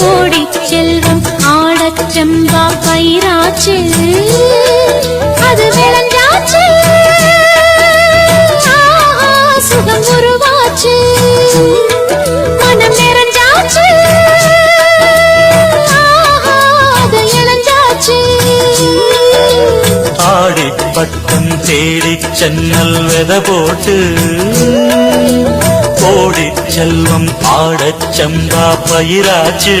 ஓடிச் செல்வம் ஆடச் செம்பா பயிராச்சு. அது விளைஞ்சாச்சு சுகம் உருவாச்சு. மனம் நிறைஞ்சாச்சு. சென்னல் வெத போட்டு. செல்வம் ஆடச் செம்பா பயிராச்சு.